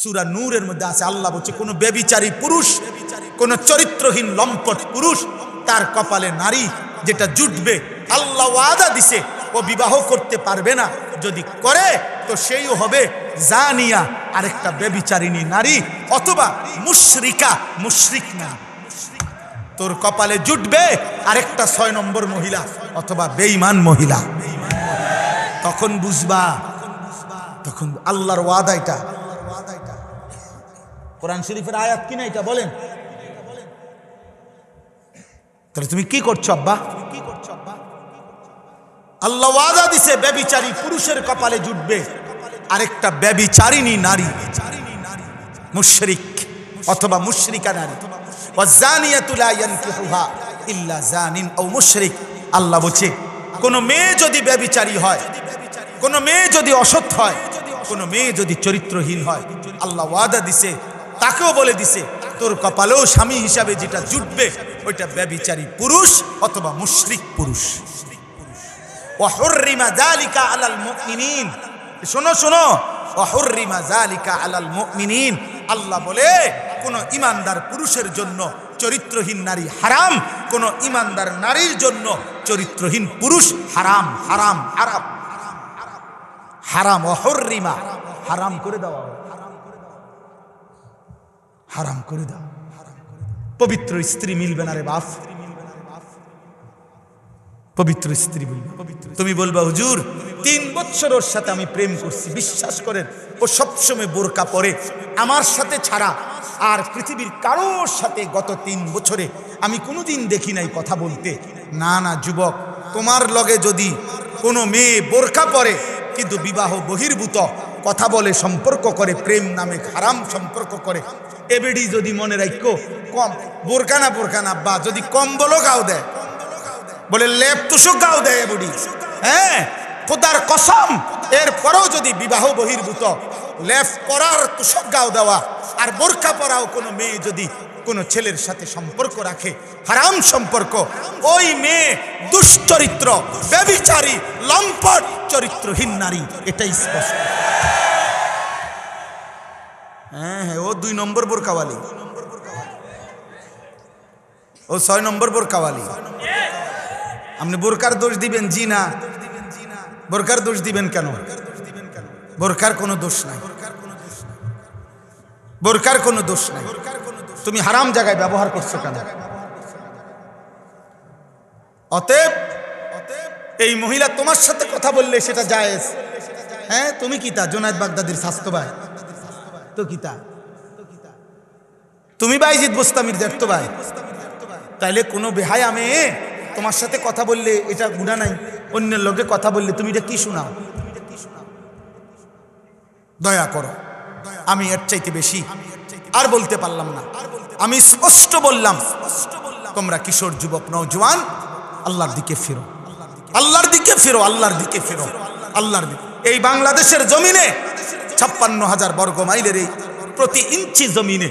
সুরা নূরের মধ্যে আছে, আল্লাহ বলছে, কোনো বেবিচারী পুরুষ, কোন চরিত্রহীন লম্পট পুরুষ তার কপালে নারী যেটা জুটবে, আল্লাহ ওয়াদা দিছে, ও বিবাহ করতে পারবে না। যদি করে, তো সেইও হবে জানিয়া আরেকটা বেবিচারিণী নারী অথবা মুশরিকা, মুশরিক না। তোর কপালে জুটবে আরেকটা ছয় নম্বর মহিলা অথবা বেঈমান মহিলা। তখন বুঝবা, তখন আল্লাহর ওয়াদা এটা। কোরআন শরীফের আয়াত কিনা এটা বলেন। তাহলে তুমি কি করছ আব্বা? কি করছ আব্বা আল্লাহ ওয়াদা দিছে, ব্যবিচারী পুরুষের কপালে জুটবে। আরেকটা ব্যবিচারিণী নারী, মুশরিক অথবা মুশরিকা নারী। আল্লাহ বলছে, কোন মেয়ে যদি ব্যবিচারী হয়, কোন মেয়ে যদি অসৎ হয়, কোন মেয়ে যদি চরিত্রহীন হয়, আল্লাহ ওয়াদা দিছে তাকেও বলে দিছে, তোর কপালেও স্বামী হিসাবে যেটা জুটবে, ওইটা ব্যবিচারী পুরুষ অথবা মুশরিক পুরুষ। শোনো শোনো আলাল আল্লাহ বলে পুরুষের জন্য চরিত্রহীন নারী হারাম নারীর জন্য চরিত্রহীন পুরুষ হারাম হারাম হারাম হারাম হারাম। করে দেওয়া। হারাম করে দাও। পবিত্র স্ত্রী মিলবে না রে বাপ। পবিত্র স্ত্রী বলবে, তুমি বলবা, হুজুর, তিন বছর ওর সাথে আমি প্রেম করছি, বিশ্বাস করেন, ও সবসময় বোরকা পরে, আমার সাথে ছাড়া। আর পৃথিবীর কারোর সাথে গত তিন বছরে আমি কোনোদিন দেখি নাই কথা বলতে। না না, যুবক, তোমার লগে যদি কোনো মেয়ে বোরকা পরে, কিন্তু বিবাহ বহির্ভূত, কথা বলে সম্পর্ক করে, প্রেম নামে হারাম সম্পর্ক করে এবেডি যদি মনে রাখো কম। বোরকা না বোরকা না বা যদি কম্বলও গাও দেয়। বলে লেপ তুষক গাও দেয় বুড়ি হ্যাঁ খোদার কসম, এরপরেও যদি বিবাহ বহির্ভূত লেফ পরার তুষক গাও দেওয়া, আর বোরকা পরাও কোনো মেয়ে যদি কোনো ছেলের সাথে সম্পর্ক রাখে, হারাম সম্পর্ক, ওই মেয়ে দুশ্চরিত্র ব্যবিচারী লম্পট, চরিত্রহীন নারী, এটাই স্পষ্ট। হ্যাঁ হ্যাঁ ও দুই নম্বর বোরকাওয়ালি। ও ছয় নম্বর বোরকাওয়ালি। আপনি বোরকার দোষ দিবেন, জি না? বোরকার দোষ দিবেন কেন? বোরকার কোনো দোষ নাই। বোরকার কোনো দোষ নাই। তুমি হারাম জায়গায় ব্যবহার করছ কেন? অতএব এই মহিলা তোমার সাথে কথা বললে সেটা জায়েজ। হ্যাঁ তুমি কি তা? জোনায়দ বাগদাদির স্বাস্থ্য ভাই তো কি তা তুমি বোস্তামির, দেখতো ভাই। তাইলে কোনো বেহায় আমি তোমার সাথে কথা বললে এটা গুণা নাই, অন্যের লোকে কথা বললে তুমি এটা কি শোনাও? দয়া করো, আমি এর চাইতে বেশি আর বলতে পারলাম না। আমি স্পষ্ট বললাম, তোমরা কিশোর যুবক নৌজওয়ান আল্লাহর দিকে ফিরো। আল্লাহর দিকে ফিরো, আল্লাহর দিকে ফিরো, আল্লাহর দিকে। এই বাংলাদেশের জমিনে ছাপ্পান্ন হাজার বর্গ মাইলের এই প্রতি ইঞ্চি জমিনে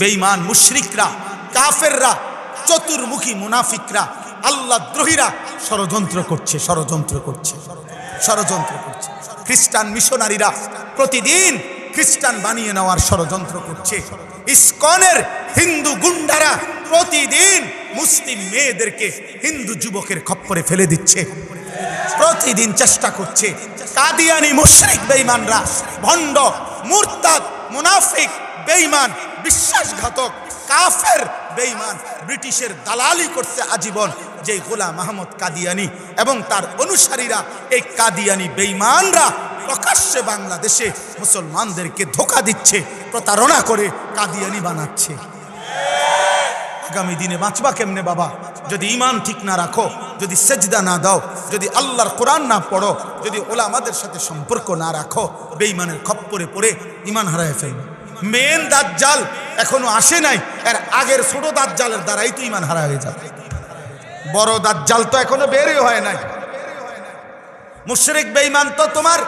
বেঈমান মুশরিকরা, কাফেররা, চতুর্মুখী মুনাফিকরা, আল্লাহ দ্রোহীরা ষড়যন্ত্র করছে ষড়যন্ত্র করছে ষড়যন্ত্র করছে। খ্রিস্টান মিশনারিরা প্রতিদিন খ্রিস্টান বানিয়ে নেওয়ার ষড়যন্ত্র করছে। ইস্কনের হিন্দু গুন্ডারা প্রতিদিন মুসলিম মেয়েদেরকে হিন্দু যুবকের খপ্পরে ফেলে দিচ্ছে। প্রতিদিন চেষ্টা করছে। কাদিয়ানি মুশরিক বেঈমানরা, ভণ্ড, মুরতাদ, মুনাফিক, বেঈমান, বিশ্বাসঘাতক, কাফের বেঈমান, ব্রিটিশের দালালি করছে আজীবন যে গোলাম মাহমুদ কাদিয়ানি এবং তার অনুসারীরা এই কাদিয়ানি বেঈমানরা প্রকাশ্যে বাংলাদেশে মুসলমানদেরকে ধোকা দিচ্ছে, প্রতারণা করে কাদিয়ানি বানাচ্ছে। আগামী দিনে বাঁচবা কেমনে বাবা? যদি ইমান ঠিক না রাখো, যদি সেজদা না দাও, যদি আল্লাহর কোরআন না পড়ো, যদি ওলা আমাদের সাথে সম্পর্ক না রাখো, বেঈমানের খপ্পরে পড়ে ইমান হারায় ফেলবে। মেন দাজ্জাল এখনও আসে নাই, এর আগের ছোট দাজ্জালের দ্বারাই তো ইমান হারা হয়ে যাবে বড় দাজ্জাল তো এখনও বেরই হয় নাই। মুশরিক, বেঈমান তো তোমার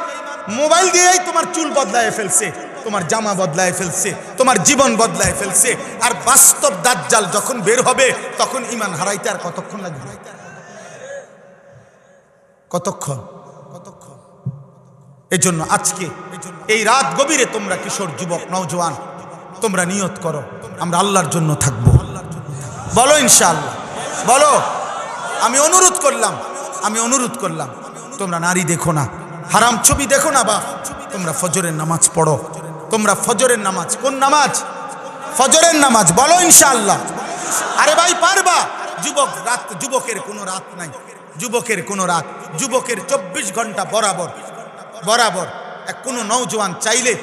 মোবাইল দিয়েই তোমার চুল বদলায় ফেলছে। তোমার জামা বদলায় ফেলছে, তোমার জীবন বদলায় ফেলছে, আর বাস্তব দাজ্জাল যখন বের হবে, তখন ইমান হারাইতে আর কতক্ষণ লাগবে? কতক্ষণ কতক্ষণ? এজন্য আজকে, এই রাত গভীরে তোমরা কিশোর যুবক, নওজোয়ান, তোমরা নিয়ত করো, আমরা আল্লাহর জন্য থাকব। বলো ইনশাআল্লাহ, বলো। আমি অনুরোধ করলাম, আমি অনুরোধ করলাম, তোমরা নারী দেখো না, হারাম ছবি দেখো না বা তোমরা ফজরের নামাজ পড়ো। তোমরা ফজরের নামাজ। কোন নামাজ? ফজরের নামাজ, বলো ইনশাআল্লাহ। আরে ভাই, পারবা? যুবক, রাত, যুবকের কোনো রাত নাই। যুবকের কোনো রাত। যুবকের চব্বিশ ঘণ্টা বরাবর। বরাবর। এক কোনো নৌজওয়ান চাইলে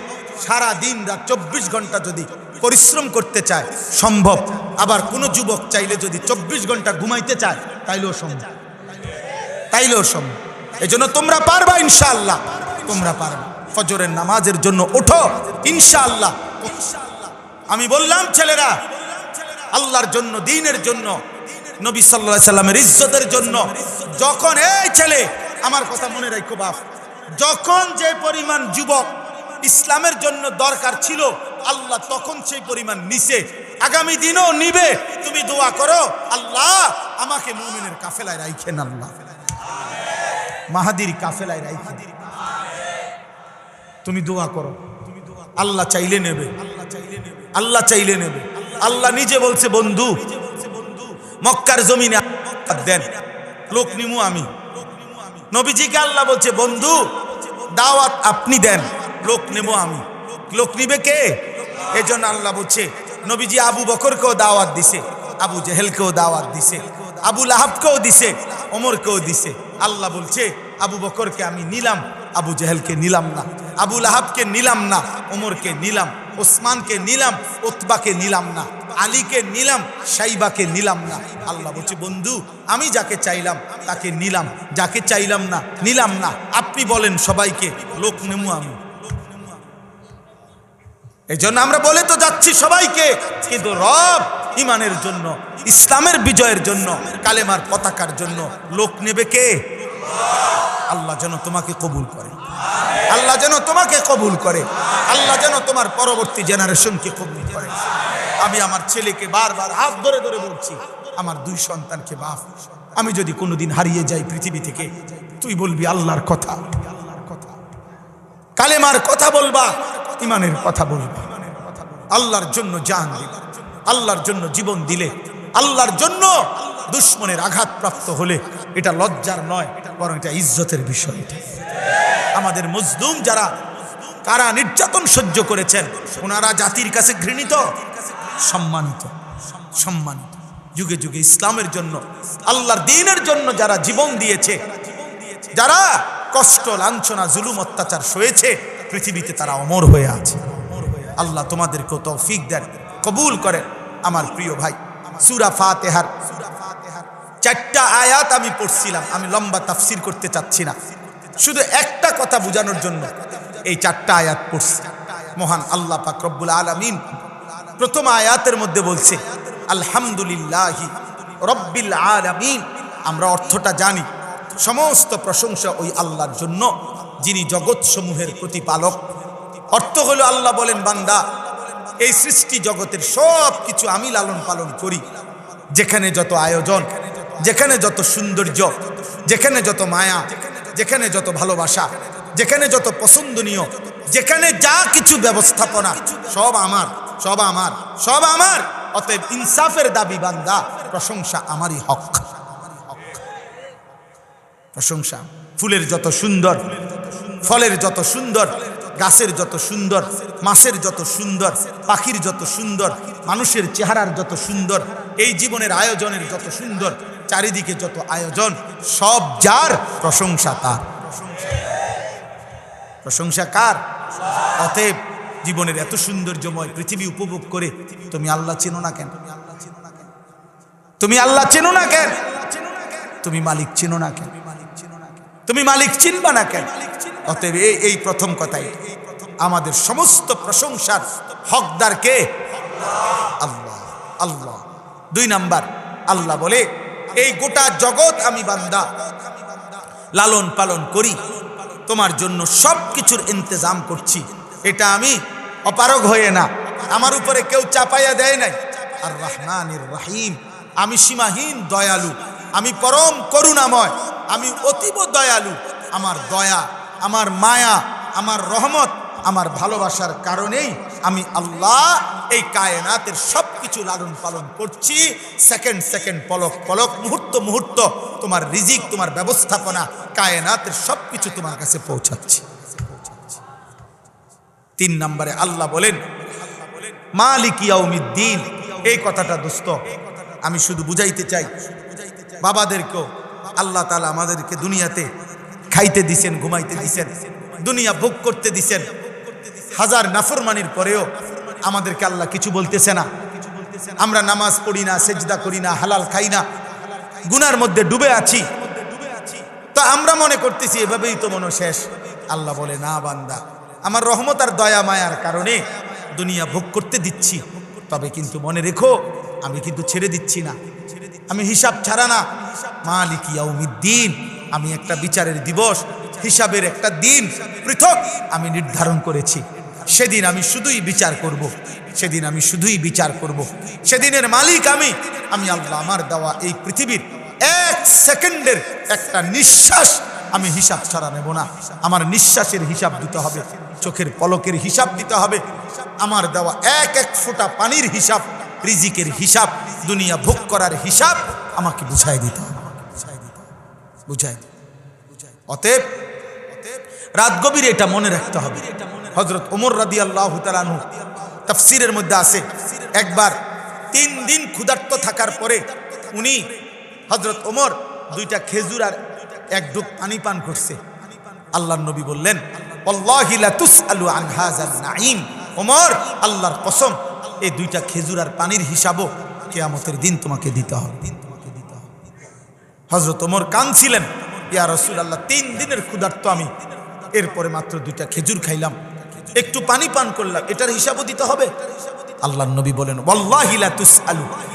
সারা দিন রাত চব্বিশ ঘণ্টা যদি পরিশ্রম করতে চায়, সম্ভব। আবার কোনো যুবক চাইলে যদি চব্বিশ ঘণ্টা ঘুমাইতে চায়, তাইলেও সম্ভব। তাইলেও সম্ভব। এই জন্য তোমরা পারবা ইনশাআল্লাহ। তোমরা পারবা। ফজরের নামাজের জন্য ওঠো, ইনশাআল্লাহ। আমি বললাম, ছেলেরা, আল্লাহর জন্য, দিনের জন্য, নবী সাল্লাহ সাল্লামের ইজ্জতের জন্য, যখন, এই ছেলে, আমার কথা মনে রাখো বাপ, যখন যে পরিমাণ যুবক ইসলামের জন্য দরকার ছিল, আল্লাহ তখন সেই পরিমাণ নিছে। আগামী দিনও নিবে। তুমি দোয়া করো, আল্লাহ আমাকে মুমিনের কাফেলায় রাইখেন, আল্লাহ। মাহাদির কাফেলায় রাইখেন। তুমি দোয়া করো। আল্লাহ চাইলে নেবে। আল্লাহ চাইলে নেবে। আল্লাহ নিজে বলছে, বন্ধু, মক্কার জমিনে দেন। লোক নিমু আমি। নবীজিকে আল্লাহ বলছে, বন্ধু, দাওয়াত আপনি দেন। লোক নেব আমি। লোক নিবে কে? এই জন্য আল্লাহ বলছে, নবীজি আবু বকরকেও দাওয়াত দিছে, আবু জেহেলকেও দাওয়াত দিছে, আবু লাহাবকেও দিছে, ওমরকেও দিছে। আল্লাহ বলছে, আবু বকরকে আমি নিলাম। আবু জেহেলকে নিলাম না, আবু লাহাবকে নিলাম না, ওমরকে নিলাম, ওসমানকে নিলাম ওতবাকে নিলাম না, আলীকে নিলাম, সাইবাকে নিলাম না। আল্লাহ বলছে, বন্ধু, আমি যাকে চাইলাম তাকে নিলাম, যাকে চাইলাম না, নিলাম না। আপনি বলেন সবাইকে, লোক নেমু আমি। এই জন্য আমরা বলে তো যাচ্ছি সবাইকে, কিন্তু রব ইমানের জন্য, ইসলামের বিজয়ের জন্য, কালেমার পতাকার জন্য লোক নেবে কে? আল্লাহ যেন তোমাকে কবুল করে। আল্লাহ যেন তোমাকে কবুল করে। আল্লাহ যেন তোমার পরবর্তী জেনারেশনকে কবুল করে। আমি আমার ছেলেকে বারবার হাত ধরে ধরে বলছি, আমার দুই সন্তানকে বাপ আমি যদি কোনোদিন হারিয়ে যাই পৃথিবী থেকে, তুই বলবি আল্লাহর কথা। আল্লাহর কথা কালেমার কথা বলবা, ইমানের কথা বলবা। আল্লাহর জন্য জান আল্লাহর জন্য জীবন দিলে। আল্লাহর জন্য দুশ্মনের আঘাতপ্রাপ্ত হলে এটা লজ্জার নয়, বরং এটা ইজ্জতের বিষয়। আমাদের মজলুম যারা, কারা নির্যাতন সহ্য করেছেন, ওনারা জাতির কাছে ঘৃণিত, সম্মানিত সম্মানিত। যুগে যুগে ইসলামের জন্য, আল্লাহর দিনের জন্য যারা জীবন দিয়েছে, যারা কষ্ট, লাঞ্ছনা, জুলুম, অত্যাচার সয়েছে, পৃথিবীতে তারা অমর হয়ে আছে। আল্লাহ তোমাদেরকেও তৌফিক দেন, কবুল করেন। আমার প্রিয় ভাই, সুরা ফাতেহার চারটা আয়াত আমি পড়ছিলাম, আমি লম্বা তাফসির করতে চাচ্ছি না। শুধু একটা কথা বোঝানোর জন্য এই চারটা আয়াত পড়ছি। মহান আল্লাহ পাক রব্বুল আলামিন প্রথম আয়াতের মধ্যে বলছে, আলহামদুলিল্লাহি রব্বিল আলামিন। আমরা অর্থটা জানি, সমস্ত প্রশংসা ওই আল্লাহর জন্য, যিনি জগৎসমূহের প্রতিপালক। অর্থ হলো আল্লাহ বলেন, বান্দা, এই সৃষ্টি জগতের সব কিছু আমি লালন পালন করি, যেখানে যত আয়োজন যেখানে যত সৌন্দর্য, যেখানে যত মায়া, যেখানে যত ভালোবাসা, যেখানে যত পছন্দনীয়, যেখানে যা কিছু ব্যবস্থাপনা, সব আমার সব আমার সব আমার। অতএব ইনসাফের দাবি বান্দা, প্রশংসা আমারই হক। প্রশংসা, ফুলের যত সুন্দর, ফলের যত সুন্দর, গাছের যত সুন্দর, মাছের যত সুন্দর, পাখির যত সুন্দর, মানুষের চেহারার যত সুন্দর, এই জীবনের আয়োজনের যত সুন্দর চারিদিকে যত আয়োজন, সব যার প্রশংসা তার। প্রশংসা কার? অতএব জীবনের এত সৌন্দর্যময় পৃথিবী উপভোগ করে তুমি আল্লাহ চেনো না কেন? তুমি আল্লাহ চেনো না কেন? তুমি মালিক চেনো না কেন? তুমি মালিক চিনবা না কেন? অতএব এই এই প্রথম কথাই। আমাদের সমস্ত প্রশংসার হকদার কে? আল্লাহ। আল্লাহ। দুই নাম্বার, আল্লাহ বলে এই গোটা জগৎ আমি বান্দা। লালন পালন করি। তোমার জন্য সব কিছুর ইন্তজাম করছি। এটা আমি অপারগ হয়ে না। আমার উপরে কেউ চাপাইয়া দেয় নাই। আর রহমানির রাহিম। আমি সীমাহীন দয়ালু। আমি পরম করুণাময়। আমি অতীব দয়ালু। আমার দয়া, আমার মায়া, আমার রহমত, আমার ভালোবাসার কারণেই আমি আল্লাহ এই কায়নাতের সব কিছু লালন পালন করছি। সেকেন্ড সেকেন্ড, পলক পলক, মুহূর্ত মুহূর্ত তোমার রিজিক, তোমার ব্যবস্থাপনা, কায়নাতের সব কিছু তোমার কাছে পৌঁছাচ্ছি। তিন নম্বরে আল্লাহ বলেন, মালিক এই কথাটা দোস্ত, আমি শুধু বুঝাইতে চাই। বাবাদেরকেও আল্লাহ তালা আমাদেরকে দুনিয়াতে খাইতে দিছেন, ঘুমাইতে দিছেন, দুনিয়া ভোগ করতে দিছেন। হাজার নাফরমানির পরেও আমাদেরকে আল্লাহ কিছু বলতেছে না। আমরা নামাজ পড়ি না, সেজদা করি না, হালাল খাই না। গুনার মধ্যে ডুবে আছি। তা আমরা মনে করতেছি, এভাবেই তো মনে শেষ। আল্লাহ বলে, না বান্দা, আমার রহমত আর দয়া মায়ার কারণে দুনিয়া ভোগ করতে দিচ্ছি। তবে কিন্তু মনে রেখো, আমি কিন্তু ছেড়ে দিচ্ছি না। আমি হিসাব ছাড়া না। মালিক ইয়াউমিদ্দিন, আমি একটা বিচারের দিবস, হিসাবের একটা দিন পৃথক আমি নির্ধারণ করেছি। সেদিন আমি শুধুই বিচার করব। সেদিন আমি শুধুই বিচার করব। সেদিনের মালিক আমি। আমি আল্লাহ, আমার দেওয়া এই পৃথিবীর এক সেকেন্ডের একটা নিঃশ্বাস আমি হিসাব ছাড়া নেব না। আমার নিঃশ্বাসের হিসাব দিতে হবে, চোখের পলকের হিসাব দিতে হবে। আমার দেওয়া এক এক ফোঁটা পানির হিসাব, রিজিকের হিসাব, দুনিয়া ভোগ করার হিসাব আমাকে বুঝাই দিতে হবে। বুঝাই অতএব রাত গভীরে এটা মনে রাখতে হবে। হজরত ওমর রাদি আল্লাহ তফসিরের মধ্যে আছে। একবার তিন দিন ক্ষুধার্ত থাকার পরে উনি হজরত ওমর দুইটা খেজুর আর এক ডুব পানি পান করছে। আল্লাহ নবী বললেন "ওয়াল্লাহি লা তুসআলু আন হাযাল নাঈম। ওমর, আল্লাহর কসম, এই দুইটা খেজুর আর পানির হিসাবও কেয়ামতের দিন তোমাকে দিতে হবে। হজরত ওমর কাঁদছিলেন, ইয়া রসুল আল্লাহ তিন দিনের ক্ষুধার্ত আমি। এরপরে মাত্র দুইটা খেজুর খাইলাম। একটু পানি পান করলাম, এটার হিসাবও দিতে হবে। আল্লাহ নবী বলেন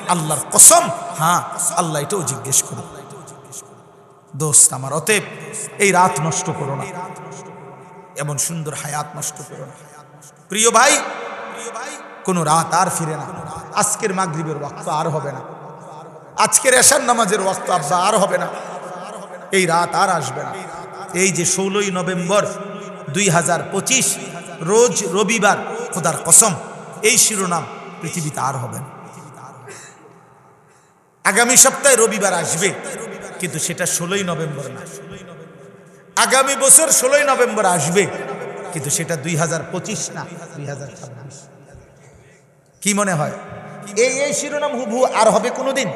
আল্লাহর কসম। হ্যাঁ আল্লাহ এটাও জিজ্ঞেস করো দোস্ত আমার, অতএব এই রাত নষ্ট করো না। এমন সুন্দর হায়াত নষ্ট করো না। প্রিয় ভাই প্রিয় ভাই, কোনো রাত আর ফিরে না। আজকের মাগরিবের ওয়াক্ত আর হবে না। আজকের এশার নামাজের ওয়াক্ত আব্বা, আর হবে না। এই রাত আর আসবে না। এই যে ষোলোই নভেম্বর দুই হাজার পঁচিশ রোজ রবিবার, খোদার কসম, এই শিরোনাম পৃথিবীতে আর হবে আগামী সপ্তাহে রবিবার আসবে, কিন্তু সেটা ষোলোই নভেম্বর না। আগামী বছর ষোলোই নভেম্বর আসবে, কিন্তু সেটা দুই হাজার পঁচিশ না, দুই হাজার ছাব্বিশ। কি মনে হয়? এই এই শিরোনাম হুবহু আর হবে কোনোদিন?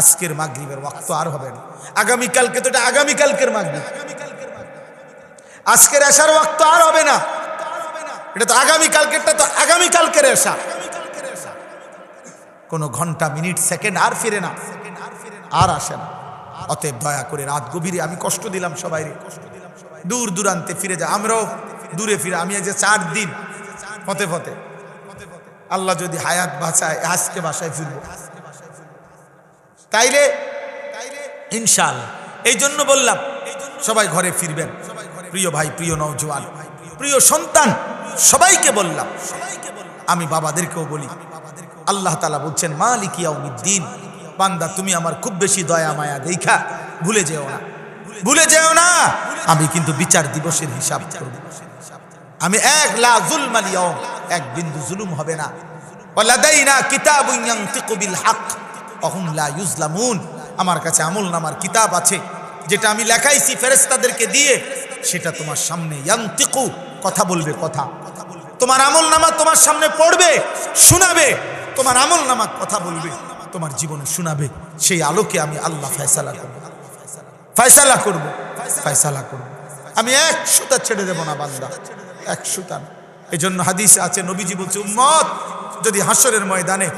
আজকের মাগরিবের ওয়াক্ত আর হবে না। আগামীকালকে তো এটা আগামীকালকের মাগরিব। আজকের আসার ওয়াক্ত আর হবে না। এটা তো আগামীকালকেরটা তো আগামীকালকের এসা কোনো ঘণ্টা, মিনিট, সেকেন্ড আর ফিরে না। আর আসে না। অতএব দয়া করে রাত গভীরে আমি কষ্ট দিলাম সবাই দূর দূরান্তে ফিরে যা। আমরাও দূরে ফিরে। আমি যে চার দিন ফতে ফতে আল্লাহ যদি হায়াত বাঁচায়, আজকে বাসায় ফিরবো। তাইলে ইনশাল এই জন্য বললাম, সবাই ঘরে ফিরবেন। প্রিয় ভাই, প্রিয় নওজোয়ান, প্রিয় সন্তান, সবাইকে বললাম, আমি বাবাদেরকেও বলি, আল্লাহ তালা বলছেন, মালিক ইয়াউমিদ্দিন, বান্দা, তুমি আমার খুব বেশি দয়া, মায়া দেখা, ভুলে যেও না, ভুলে যেও না, আমি কিন্তু বিচার দিবসের হিসাব করব। আমি এক, লা জুলমাল ইয়াউম এক বিন্দু জুলুম হবে না। আমার কাছে আমল নামার কিতাব আছে, যেটা আমি লেখাইছি ফেরেস্তাদেরকে দিয়ে সেটা তোমার সামনে ইয়ানতিকু, কথা বলবে কথা। তোমার আমল নামা তোমার সামনে পড়বে, শোনাবে। তোমার আমল নামা কথা বলবে, তোমার জীবনে শোনাবে। সেই আলোকে আমি আল্লাহ ফয়সালা করব। ফয়সালা করব ফয়সালা করব। আমি এক সুতা ছেড়ে দেব না বান্দা, এক সুতা। এই জন্য হাদিস আছে, নবীজি বলছে, উম্মত, যদি হাসরের ময়দানে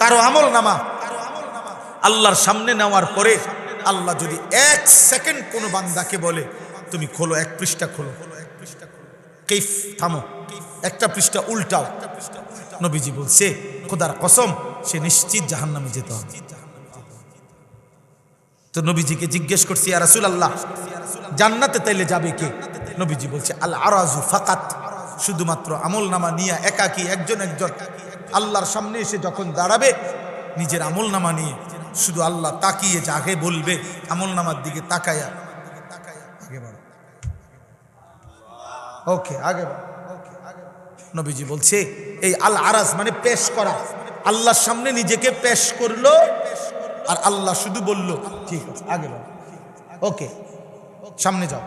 কারও আমল নামা আল্লাহর সামনে নেওয়ার পরে আল্লাহ যদি এক সেকেন্ড কোনো বান্দাকে বলে তুমি খোলো, এক পৃষ্ঠা খোলো। কেফ থামো। একটা পৃষ্ঠা উল্টাও। নবীজি বলছে, খোদার কসম, সে নিশ্চিত জাহান্নামে যেতে তো নবীজিকে জিজ্ঞেস করছি আর রাসুল আল্লাহ জান্নাতে তাইলে যাবে কে? নবীজি বলছে আল আরাজু ফাকাত, শুধুমাত্র আমল নামা নিয়ে একাকি, একজন একজন। আল্লাহর সামনে এসে যখন দাঁড়াবে, নিজের আমল নামা নিয়ে শুধু আল্লাহ তাকিয়ে যাকে বলবে আমল নামার দিকে তাকায়া আগে বাড়ো ওকে আগে নবীজি বলছে, এই আল আরাজ মানে পেশ করা। আল্লাহর সামনে নিজেকে পেশ করল আর আল্লাহ শুধু বলল। ঠিক আছে, আগে। ওকে সামনে যাও।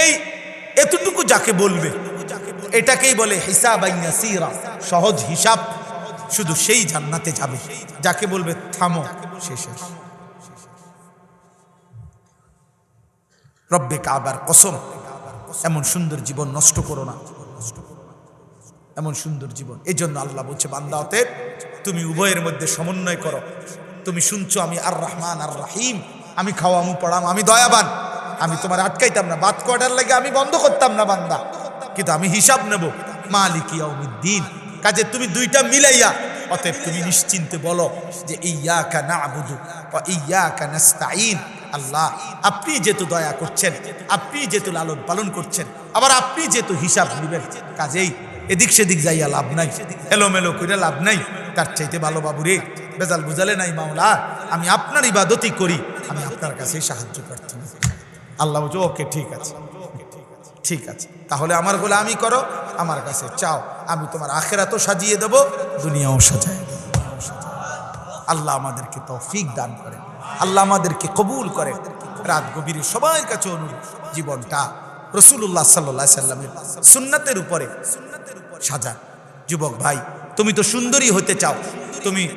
এই এতটুকু যাকে বলবে, এটাকেই বলে হিসাব সহজ হিসাব, শুধু সেই জান্নাতে যাবে। যাকে বলবে, থামো শেষ। রব্বে কাবার কসম এমন সুন্দর জীবন নষ্ট করো না। এমন সুন্দর জীবন। এই জন্য আল্লাহ বলছে, বান্দা বান্দাওতে তুমি উভয়ের মধ্যে সমন্বয় করো। তুমি শুনছো, আমি আর রহমান আর রাহিম। আমি খাওয়ামু পড়াম, আমি দয়াবান। আমি তোমার আটকাইতাম না, বাদ কয়টার লাগে আমি বন্ধ করতাম না, বান্দা। কিন্তু আমি হিসাব নেব, মালিক ইয়াউমিদ্দিন। কাজে তুমি দুইটা মিলাইয়া, অতএব তুমি নিশ্চিন্তে বলো যে, ইয়াকা নাবুদু ওয়া ইয়াকা নাস্তাইন আল্লাহ, আপনি যেহেতু দয়া করছেন, আপনি যেহেতু লালন পালন করছেন, আবার আপনি যেহেতু হিসাব নেবেন, কাজেই এদিক সেদিক যাইয়া লাভ নাই, এলোমেলো করে লাভ নাই, তার চাইতে ভালো বাবু রে বেজাল বুঝালে নাই মাওলা, আমি আপনার ইবাদতই করি, আমি আপনার কাছেই সাহায্য প্রার্থনা আল্লাহ বলছে, ওকে, ঠিক আছে ঠিক আছে, তাহলে আমার বলে আমি করো, আমার কাছে চাও, আমি তোমার আখেরাতও সাজিয়ে দেবো, দুনিয়াও সাজায় আল্লাহ আমাদেরকে তৌফিক দান করেন। আল্লাহ আমাদেরকে কবুল করেন রাত গভীরে সবার কাছে অনুরোধ, জীবনটা রসুল্লাহ সাল্লাহ সাল্লামের সুন্নাতের উপরে সাজান। যুবক ভাই, তুমি তো সুন্দরী হতে চাও। তুমি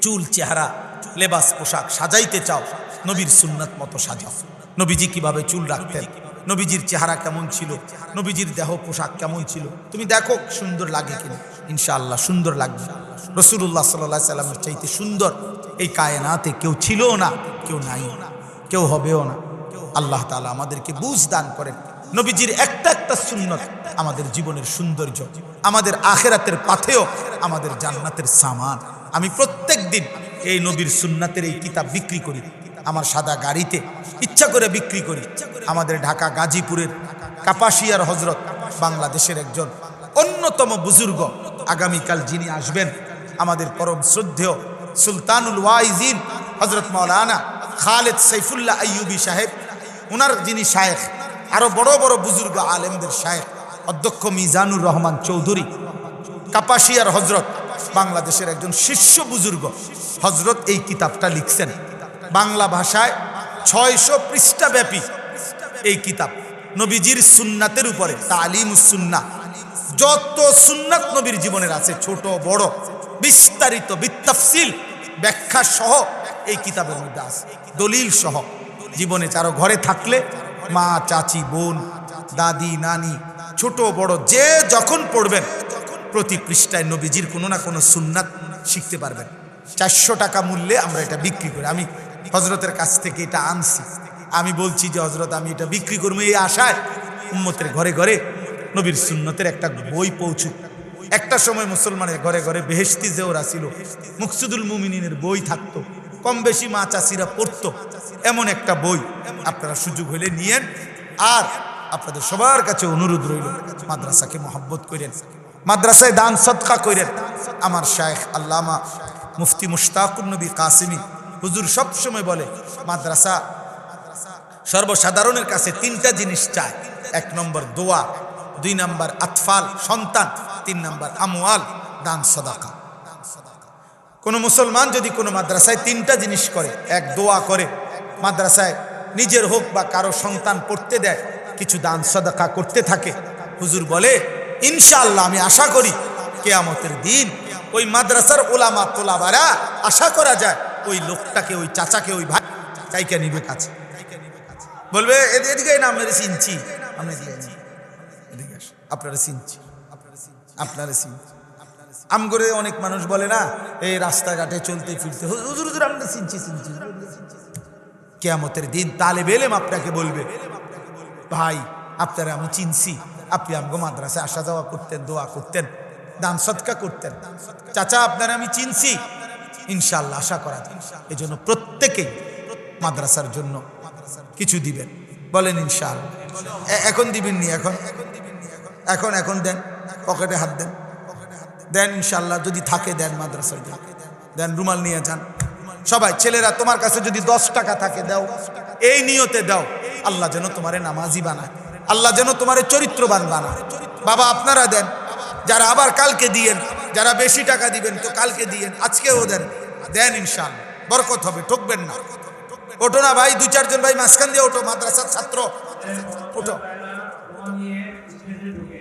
চুল, চেহারা, লেবাস, পোশাক সাজাইতে চাও। নবীর সুন্নাত মতো সাজাও। নবীজি কীভাবে চুল রাখতেন? নবীজির চেহারা কেমন ছিল? নবীজির দেহ, পোশাক কেমন ছিল? তুমি দেখো সুন্দর লাগে কিনা। ইনশাআল্লাহ সুন্দর লাগবে। রসুল্লাহ সাল্লাহ সাল্লামের চাইতে সুন্দর। এই কায়নাতে কেউ ছিলও না, কেউ নাই। কেউ হবেও না। আল্লাহ তাআলা আমাদেরকে বুঝ দান করেন। নবীজির একটা একটা সুন্নত আমাদের জীবনের সৌন্দর্য, আমাদের আখেরাতের পাথেও আমাদের জান্নাতের সামান। আমি প্রত্যেক দিন এই নবীর সুন্নাতের এই কিতাব বিক্রি করি। আমার সাদা গাড়িতে ইচ্ছা করে বিক্রি করি। আমাদের ঢাকা গাজীপুরের কাপাসিয়ার হজরত বাংলাদেশের একজন অন্যতম বুজুর্গ। আগামীকাল যিনি আসবেন আমাদের পরম শ্রদ্ধেয় সুলতানুল ওয়াইজিন হজরত মৌলানা খালেদ সাইফুল্লাহ আইয়ুবি সাহেব। ওনার যিনি শায়েখ আরও বড় বড় বুজুর্গ আলেমদের শায়েখ, অধ্যক্ষ মিজানুর রহমান চৌধুরী। কাপাসিয়ার হজরত বাংলাদেশের একজন শীর্ষ বুজুর্গ হজরত এই কিতাবটা লিখছেন। বাংলা ভাষায় ছয়শো পৃষ্ঠা ব্যাপী এই কিতাব, নবীজির সুন্নাতের উপরে তালিম সুন্না যত সুন্নাত নবীর জীবনের আছে, ছোট, বড় বিস্তারিত, বিত্তাফসিল, ব্যাখ্যা সহ এই কিতাবের মধ্যে আছে। দলিল সহ। জীবনে চারো ঘরে থাকলে মা, চাচি, বোন, দাদি, নানি, ছোট, বড়, যে যখন পড়বেন, প্রতি পৃষ্ঠায় নবীজির কোনো না কোনো সুন্নাত শিখতে পারবেন। চারশো টাকা মূল্যে আমরা এটা বিক্রি করি। আমি হজরতের কাছ থেকে এটা আনছি। আমি বলছি যে হজরত আমি এটা বিক্রি করব। এই আশায় উম্মতের ঘরে ঘরে নবীর সুন্নতের একটা বই পৌঁছুক। একটা সময় মুসলমানের ঘরে ঘরে বেহেস্তি জেওরা ছিল মুকসুদুল মুমিনের বই থাকতো। কম বেশি মা চাষিরা পড়তো। এমন একটা বই আপনারা সুযোগ হলে নিয়েন। আর আপনাদের সবার কাছে অনুরোধ রইল, মাদ্রাসাকে মহাব্বত করেন। মাদ্রাসায় দান সৎকা করেন। আমার শায়েখ আল্লামা মুফতি মুশতাকুর নবী কাসিমি হুজুর সবসময় বলে, মাদ্রাসা সর্বসাধারণের কাছে তিনটা জিনিস চায়। এক নম্বর দোয়া, দুই নম্বর আতফাল, সন্তান। তিন নম্বর, আমওয়াল, দান সদাকা কোন মুসলমান যদি কোনো মাদ্রাসায় তিনটা জিনিস করে, এক দোয়া করে, মাদ্রাসায় নিজের হোক বা কারও সন্তান পড়তে দেয়, কিছু দান সদাকা করতে থাকে, হুজুর বলে, ইনশাআল্লাহ, আমি আশা করি কেয়ামতের দিন ওই মাদ্রাসার ওলামা তোলাবারা আশা করা যায় ওই লোকটাকে, ওই চাচাকে, ওই ভাই চাইকে নিবে কাছে বলবে এদি- এদিকে না আপনারা চিনছি আমি এদিকে আছি। এদিকে আসো। আপনারা চিনছি আপনারা চিনছি আম করে অনেক মানুষ বলে না, এই রাস্তাঘাটে চলতে ফিরতে আমরা চিনছি কেয়ামতের দিন তালে বেলেম আপনাকে বলবে, ভাই, আপনারা আমি চিনছি। আপনি আমগো মাদ্রাসায় আসা যাওয়া করতেন, দোয়া করতেন, দান সৎকা করতেন। চাচা, আপনারা আমি চিনছি। ইনশাল্লাহ আশা করা এই জন্য প্রত্যেকেই মাদ্রাসার জন্য কিছু দিবেন। বলেন ইনশাআল্লাহ। এ- এখন দিবেন নি এখন? এখন এখন দেন। পকেটে হাত দেন। দেন ইনশাল্লাহ যদি থাকে দেন মাদ্রাসায় জন্য দেন রুমাল নিয়ে যান। সবাই, ছেলেরা, তোমার কাছে যদি দশ টাকা থাকে, দাও। এই নিয়তে দাও। আল্লাহ যেন তোমারে নামাজি বানায়। আল্লাহ যেন তোমার চরিত্রবান বানায়। বাবা, আপনারা দেন। যারা আবার কালকে দিয়েন, যারা বেশি টাকা দিবেন, তো কালকে দিয়েন, আজকেও দেন। দেন ইনশাল বরকত হবে, ঠকবেন না। ওঠো না ভাই দু চারজন ভাই, মাঝখান দিয়ে ওঠো, মাদ্রাসার ছাত্র। ওঠো।